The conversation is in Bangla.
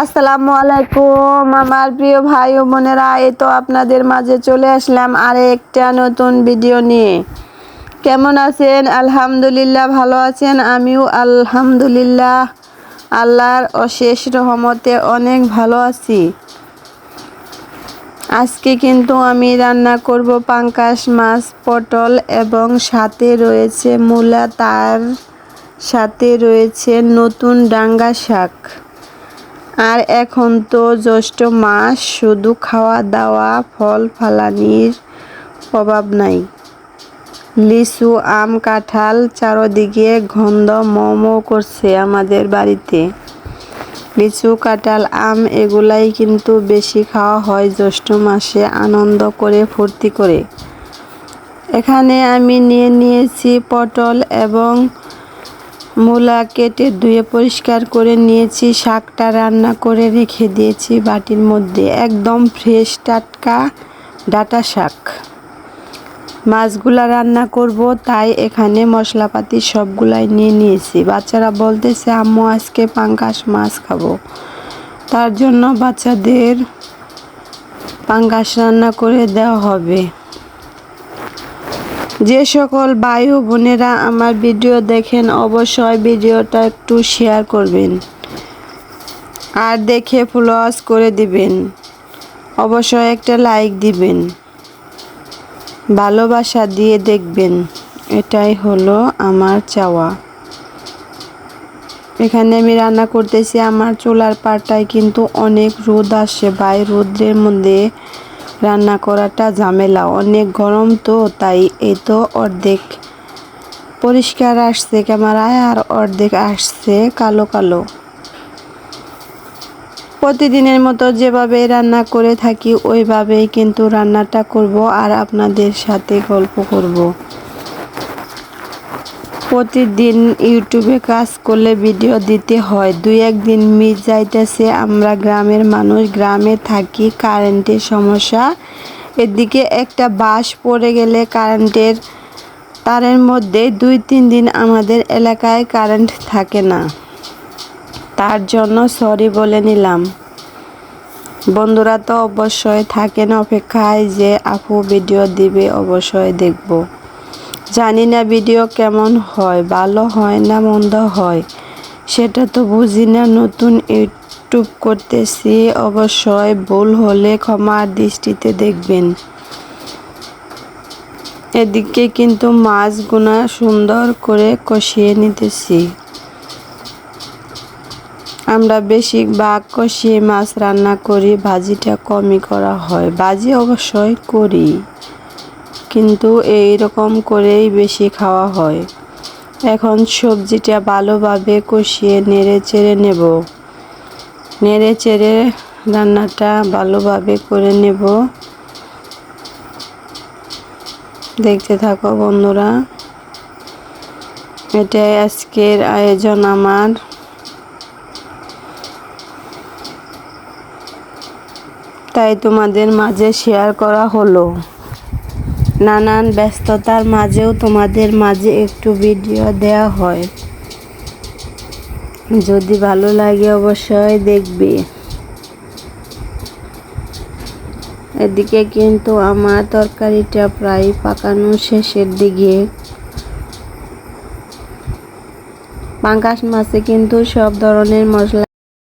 আসসালামু আলাইকুম, আমার প্রিয় ভাই ও বোনেরা, এই তো আপনাদের মাঝে চলে আসলাম আর একটা নতুন ভিডিও নিয়ে। কেমন আছেন? আলহামদুলিল্লাহ ভালো আছেন, আমিও আলহামদুলিল্লাহ। আল্লাহর অশেষ রহমতে অনেক ভালো আছি। আজকে কিন্তু আমি রান্না করব পাঙ্কাশ মাছ, পটল এবং সাথে রয়েছে মূলা, তার সাথে রয়েছে নতুন ডাঙ্গা শাক। আর এখন তো জ্যৈষ্ঠ মাস, শুধু খাওয়া দাওয়া, ফল ফালানির অভাব নাই। লিচু, আম, কাঁঠাল চারদিকে গন্ধ মোমো করছে আমাদের বাড়িতে। লিচু, কাঁঠাল, আম এগুলাই কিন্তু বেশি খাওয়া হয় জ্যৈষ্ঠ মাসে আনন্দ করে, ফুর্তি করে। এখানে আমি নিয়ে নিয়েছি পটল এবং মূলা কেটে ধুয়ে পরিষ্কার করে নিয়েছি, শাকটা রান্না করে রেখে দিয়েছি বাটির মধ্যে। একদম ফ্রেশ টাটকা ডাটা শাক। মাছগুলা রান্না করব, তাই এখানে মশলাপাতি সবগুলাই নিয়ে নিয়েছি। বাচ্চারা বলতেছে, আম্মু, আজকে পাঙ্কাশ মাছ খাব। তার জন্য বাচ্চাদের পাঙ্কাশ রান্না করে দেওয়া হবে। যে সকল ভাই ও বোনেরা আমার ভিডিও দেখেন, অবশ্যই ভিডিওটা একটু শেয়ার করবেন আর দেখে ফলোয়ার্স করে দিবেন। অবশ্যই একটা লাইক দিবেন। ভালোবাসা দিয়ে দেখবেন। এটাই হলো আমার চাওয়া। এখানে আমি রান্না করতেছি, আমার চুলার পাটায় কিন্তু অনেক রোদ আসে। ভাই রোদ্রের মধ্যে রান্না করাটা ঝামেলা, অনেক গরম তো, তাই এই তো অর্ধেক পরিষ্কার আসছে ক্যামেরায় আর অর্ধেক আসছে কালো কালো। প্রতিদিনের মতো যেভাবে রান্না করে থাকি, ওইভাবেই কিন্তু রান্নাটা করব আর আপনাদের সাথে গল্প করব। প্রতিদিন ইউটিউবে কাজ করলে ভিডিও দিতে হয়। দুই একদিন মিস যাইতেছে, আমরা গ্রামের মানুষ, গ্রামে থাকি, কারেন্টের সমস্যা। এদিকে একটা বাস পড়ে গেলে কারেন্টের তারের মধ্যে দুই তিন দিন আমাদের এলাকায় কারেন্ট থাকে না। তার জন্য সরি বলে নিলাম। বন্ধুরা তো অবশ্যই থাকেন অপেক্ষায় যে আপু ভিডিও দিবে, অবশ্যই দেখব। জানি না ভিডিও কেমন হয়, ভালো হয় না মন্দ হয়। সেটা তো বুঝি না, নতুন ইউটিউব করতেছি, অবশ্যই ভুল হলে ক্ষমার দৃষ্টিতে দেখবেন। এদিকে কিন্তু মাছগুনা সুন্দর করে কষিয়ে নিতেছি। আমরা বেশি বেশিরভাগ কষিয়ে মাছ রান্না করি, ভাজিটা কমই করা হয়। ভাজি অবশ্যই করি। কিন্তু এই রকম করেই বেশি খাওয়া হয়। এখন সবজিটা ভালোভাবে কষিয়ে নেড়ে চেড়ে নেব। নেড়ে চেড়ে রান্নাটা ভালোভাবে করে নেব। দেখতে থাকো বন্ধুরা, এটাই আজকের আয়োজন আমার। তাই তোমাদের মাঝে শেয়ার করা হলো। নানান ব্যস্ততার মাঝেও তোমাদের মাঝে একটু ভিডিও দেওয়া হয়। যদি ভালো লাগে অবশ্যই দেখবে। এদিকে কিন্তু আমার তরকারিটা প্রায় পাকানো শেষের দিকে। পাঙ্কাশ মাছে কিন্তু সব ধরনের মশলা